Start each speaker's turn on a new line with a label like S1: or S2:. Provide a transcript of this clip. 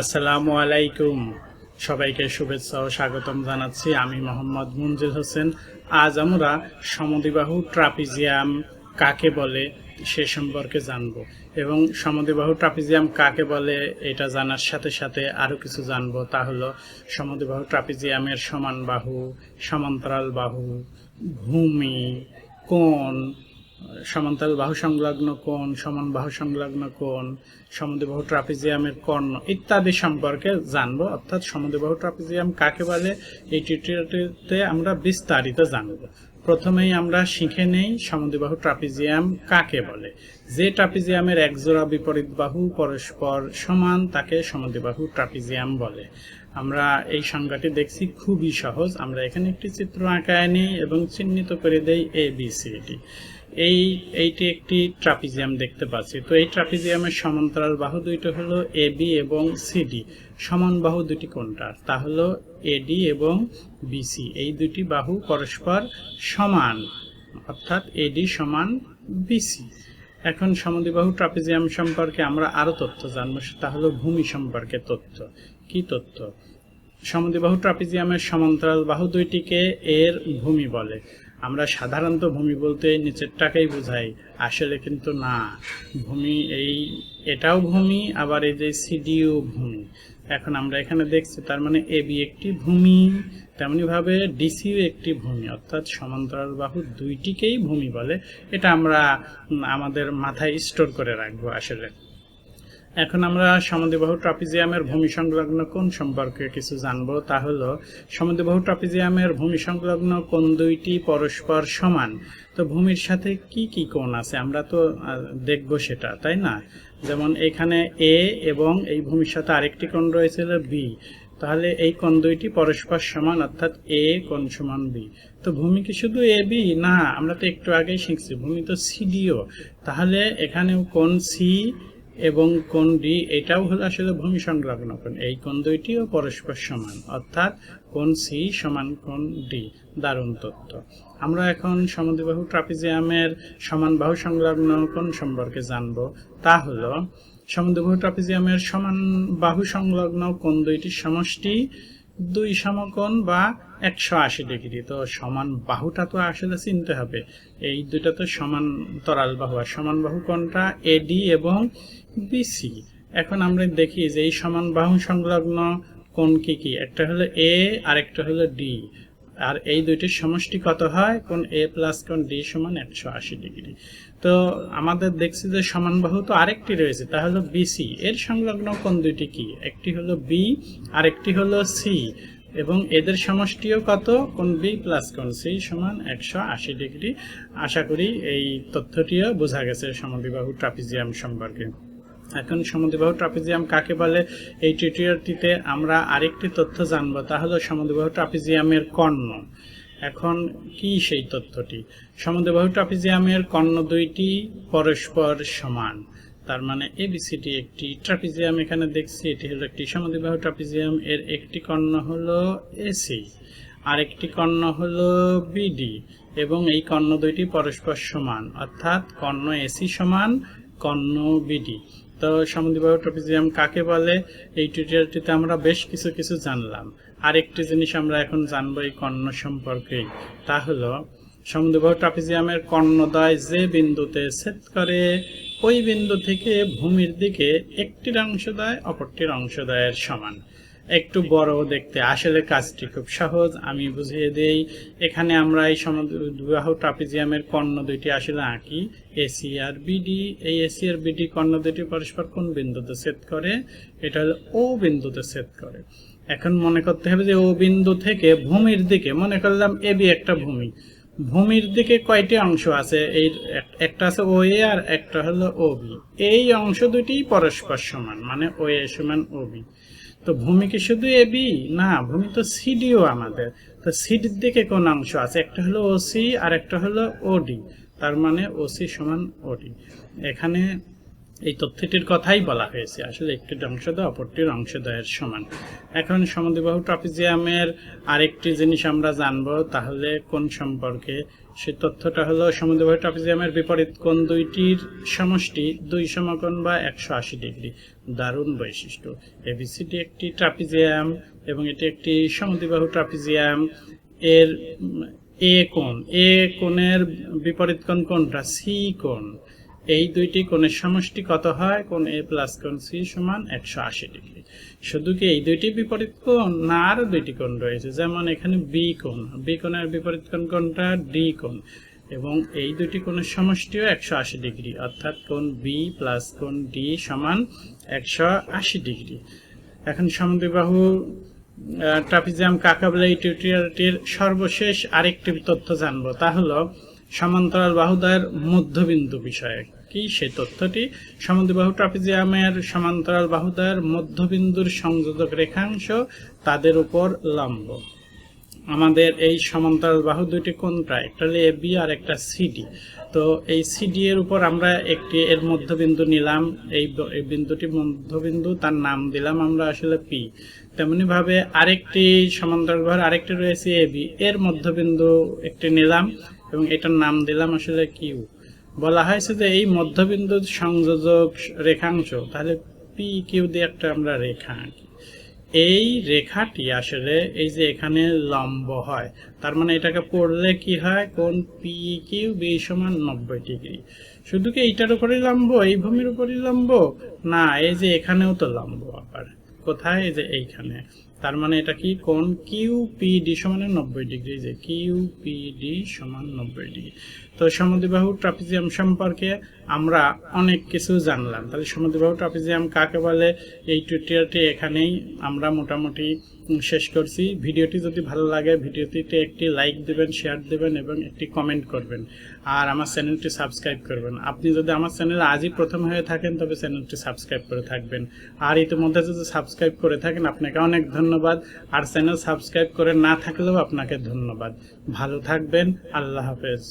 S1: আসসালামু আলাইকুম। সবাইকে শুভেচ্ছা ও স্বাগতম জানাচ্ছি আমি মোহাম্মদ মুনজিল হোসেন। আজ আমরা সমদিবাহু ট্রাপিজিয়াম কাকে বলে সে সম্পর্কে জানব এবং সমদিবাহু ট্রাপিজিয়াম কাকে বলে এটা জানার সাথে সাথে আরও কিছু জানব। তা হলো, সমদিবাহু ট্রাপিজিয়ামের সমান বাহু, সমান্তরাল বাহু, ভূমি, কোণ সমান্তরাল বাহু সংলগ্ন কোণ, সমান বাহু সংলগ্ন কোণ সমদ্বিবাহু ট্রাপিজিয়ামের কর্ণ ইত্যাদি সম্পর্কে জানব। অর্থাৎ সমদ্বিবাহু ট্রাপিজিয়াম কাকে বলে? এই টিউটোরিয়ালটিতে আমরা বিস্তারিত জানব। প্রথমেই আমরা শিখে নেই সমদ্বিবাহু ট্রাপিজিয়াম কাকে বলে। যে ট্রাপিজিয়ামের একজোড়া বিপরীত বাহু পরস্পর সমান তাকে সমদ্বিবাহু ট্রাপিজিয়াম বলে। আমরা এই সংজ্ঞাটি দেখছি, খুবই সহজ। আমরা এখানে একটি চিত্র আঁকায় নিই এবং চিহ্নিত করে দেই এ বি সি ডি এই, এইটি একটি ট্রাপিজিয়াম দেখতে পাচ্ছি। তো এই ট্রাপিজিয়ামের সমান্তরাল বাহু দুইটি হলো এ বি এবং সিডি সমান বাহু দুটি কোনটার তা হলো এডি এবং বিসি এই দুটি বাহু পরস্পর সমান, অর্থাৎ এডি সমান বিসি এখন সমদ্বিবাহু ট্রাপিজিয়াম সম্পর্কে আমরা আরও তথ্য জানব, সেটা হলো ভূমি সম্পর্কে তথ্য। কি তথ্য? সমদ্বিবাহু ট্রাপিজিয়ামের সমান্তরাল বাহু দুইটিকে এর ভূমি বলে। আমরা সাধারণত ভূমি বলতে নিচেরটাকেই বোঝাই, আসলে কিন্তু না। ভূমি এই, এটাও ভূমি, আবার এই যে সিডিও ভূমি। এখন আমরা এখানে দেখছি তার মানে এ বি একটি ভূমি তেমনিভাবে ডিসিও একটি ভূমি, অর্থাৎ সমান্তরাল বাহু দুইটিকেই ভূমি বলে। এটা আমরা আমাদের মাথায় স্টোর করে রাখব আসলে। এখন আমরা সমদ্বিবাহু ট্রাপিজিয়ামের ভূমি সংলগ্ন কোন সম্পর্কে কিছু জানব। তা হলো, সমদ্বিবাহু ট্রাপিজিয়ামের ভূমি সংলগ্ন কোন দুইটি পরস্পর সমান। তো ভূমির সাথে কি কি কোণ আছে? আমরা তো দেখব সেটা, তাই না? যেমন এখানে এ এবং এই ভূমির সাথে আরেকটি কোণ রয়েছে হলো বি। তাহলে এই কোণ দুইটি পরস্পর সমান, অর্থাৎ এ কোণ সমান বি। তো ভূমি কি শুধু এ, বি? না, আমরা তো একটু আগেই শিখছি, ভূমি তো সিডিও তাহলে এখানেও কোণ সি এবং কোণ ডি, এটাও হলো আসলে ভূমি সংলগ্ন কোণ। এই কোণ দুইটিও পরস্পর সমান, অর্থাৎ কোণ সি সমান কোণ ডি। দারুণ তথ্য। আমরা এখন সমদ্বিবাহু ট্রাপিজিয়ামের সমান বাহু সংলগ্ন কোণ সম্পর্কে জানব। তা হলো সমদ্বিবাহু ট্রাপিজিয়ামের সমান বাহু সংলগ্ন কোণ দুইটির সমষ্টি, দুই সমকোণ বা একশো আশি ডিগ্রি। তো সমান বাহুটা তো আসলে চিনতে হবে। এই দুইটা তো সমান তরাল বাহু আর সমান বাহু কোনটা এডি এবং বিসি এখন আমরা দেখি যে এই সমান বাহু সংলগ্ন কোন কি কি? একটা হলো এ আর একটা হলো ডি আর এই দুইটির সমষ্টি কত হয়? কোন এ প্লাস কোন ডি সমান একশো আশি ডিগ্রি। তো আমাদের দেখছি যে সমান বাহু তো আরেকটি রয়েছে, তা হলো বিসি এর সংলগ্ন কোন দুইটি কি? একটি হলো বি আরেকটি হলো সি এবং এদের সমষ্টিও কত? কোন বি প্লাস কোন সি সমান একশো আশি ডিগ্রি। আশা করি এই তথ্যটিও বোঝা গেছে সমদ্বিবাহু ট্রাপিজিয়াম সম্পর্কে। এখন সমদ্বিবাহু ট্রাপিজিয়াম কাকে বলে? এই টিউটোরিয়ালটিতে আমরা আরেকটি তথ্য জানব। তা হলো সমদ্বিবাহু ট্রাপিজিয়ামের কর্ণ। এখন কি সেই তথ্যটি? সমদ্বিবাহু ট্রাপিজিয়ামের কর্ণ দুইটি পরস্পর সমান। তার মানে এবিসিটি একটি ট্রাপিজিয়াম এখানে দেখছি, এটি হলো একটি সমদ্বিবাহু ট্রাপিজিয়াম, এর একটি কর্ণ হলো এসি আরেকটি কর্ণ হলো বিডি এবং এই কর্ণ দুইটি পরস্পর সমান। অর্থাৎ কর্ণ এসি সমান, কর্ণ বিডি তো সমদ্বিবাহু ট্রপিজিয়াম কাকে বলে? এই টিউটোরিয়ালটিতে আমরা বেশ কিছু কিছু জানলাম। আর একটি জিনিস আমরা এখন জানব এই কর্ণ সম্পর্কে। তা হলো সমদ্বিবাহু ট্রাপিজিয়ামের কর্ণদয় যে বিন্দুতে ছেদ করে, ওই বিন্দু থেকে ভূমির দিকে একটির দেয় অপরটির অংশ দেয়ের সমান। একটু বড় দেখতে। আসলে কাজটি খুব সহজ, আমি বুঝিয়ে দেই। এখানে আমরা এই সমদ্বিবাহু ট্রাপিজিয়ামের কর্ণ দুইটি আসলে আঁকি। এসি আর বিডি এই এসি আর বিডি কর্ণ দুইটি পরস্পর কোন বিন্দুতে ছেদ করে? এটা হলো ও বিন্দুতে ছেদ করে। এখন মনে করতে হবে যে ও বিন্দু থেকে ভূমির দিকে, মনে করলাম এবি একটা ভূমি। ভূমির দিকে কয়টি অংশ আছে? এই এক- একটা আছে ও এ আর একটা হলো ও বি এই অংশ দুটি পরস্পর সমান মানে ও এ সমান ও বি তো ভূমি কি শুধু এ বি না, ভূমি তো সিডিও আমাদের। তো সিডির দিকে কোন অংশ আছে? একটা হলো ওসি আর একটা হলো ওডি তার মানে ওসি সমান ওডি এখানে এই তথ্যটির কথাই বলা হয়েছে। আসলে একটির অংশদ্বয় অপরটির অংশদ্বয়ের সমান। এখন সমদ্বিবাহু ট্রাপিজিয়ামের আরেকটি জিনিস আমরা জানব, তাহলে কোন সম্পর্কে? সে তথ্যটা হলো সমদ্বিবাহু ট্রাপিজিয়ামের বিপরীত কোণ দুইটির সমষ্টি দুই সমকোণ বা একশো আশি ডিগ্রি? দারুণ বৈশিষ্ট্য। এবিসিডি একটি ট্রাপিজিয়াম এবং এটি একটি সমদ্বিবাহু ট্রাপিজিয়াম। এর এ কোণ, এ কোণের বিপরীত কোণ কোনটা? সি কোণ। এই দুইটি কোণের সমষ্টি কত হয়? কোণ এ প্লাস কোণ সি সমান একশো আশি ডিগ্রি। শুধু কি এই দুইটি বিপরীত কোণ না আরও দুইটি কোণ রয়েছে? যেমন এখানে বি কোণ। বি কোণের বিপরীত কোণ কোনটা ডি কোণ। এবং এই দুটি কোণের সমষ্টিও একশো আশি ডিগ্রি। অর্থাৎ কোণ বি প্লাস কোণ ডি সমান একশো আশি ডিগ্রি। এখন সমদ্বিবাহু ট্রাপিজিয়াম কাকা বলে এই টিউটোরিয়ালটির সর্বশেষ আরেকটি তথ্য জানব। তা হলো সমান্তরাল বাহুদ্বয়ের মধ্যবিন্দু বিষয়ে। কি? সেই তথ্যটি সমদ্বিবাহু ট্রাপিজিয়ামের সমান্তরাল বাহুদ্বয়ের মধ্যবিন্দুর সংযোজক রেখাংশ তাদের উপর লম্ব। আমাদের এই সমান্তরাল বাহু দুইটি কোনটা একটা হলো এবি আর একটা সিডি তো এই সিডি এর উপর আমরা একটি, এর মধ্যবিন্দু নিলাম, এই বিন্দুটি মধ্যবিন্দু, তার নাম দিলাম আমরা আসলে পি। তেমনি ভাবে আরেকটি সমান্তরাল বাহুর আরেকটি রয়েছে এবি এর মধ্যবিন্দু একটি নিলাম এবং এটার নাম দিলাম আসলে কিউ বলা হয়েছে যে এই মধ্যবিন্দু সংযোজক রেখাংশ, তাহলে পি কিউ দিয়ে একটা আমরা রেখা আঁকি। এই রেখাটি আসলে এই যে এখানে লম্ব হয়, তার মানে এটাকে পড়লে কি হয়? কোন পি কিউ বি সমান নব্বই ডিগ্রি। শুধু কি এইটার উপরই লম্ব? এই ভূমির উপরই লম্ব? না, এই যে এখানেও তো লম্ব আবার। কোথায়? এই যে এইখানে। তার মানে এটা কি কোন কিউ পি ডি সমান নব্বই ডিগ্রি, যে কিউ পি ডি সমান নব্বই ডিগ্রি। তো সমদ্বিবাহু ট্রাপিজিয়াম সম্পর্কে আমরা অনেক কিছু জানলাম। তাহলে সমুদ্রবাহু ট্রাপিজিয়াম কাকে বলে? এই টিউটোরিয়ালটি এখানেই আমরা মোটামুটি শেষ করছি। ভিডিওটি যদি ভালো লাগে, ভিডিওটিতে একটি লাইক দেবেন শেয়ার দেবেন এবং একটি কমেন্ট করবেন। আর আমার চ্যানেলটি সাবস্ক্রাইব করবেন। আপনি যদি আমার চ্যানেল আজই প্রথম হয়ে থাকেন, তবে চ্যানেলটি সাবস্ক্রাইব করে থাকবেন। আর ইতিমধ্যে যদি সাবস্ক্রাইব করে থাকেন, আপনাকে অনেক ধন্যবাদ। আর চ্যানেল সাবস্ক্রাইব করে না থাকলেও আপনাকে ধন্যবাদ। ভালো থাকবেন। আল্লাহ হাফেজ।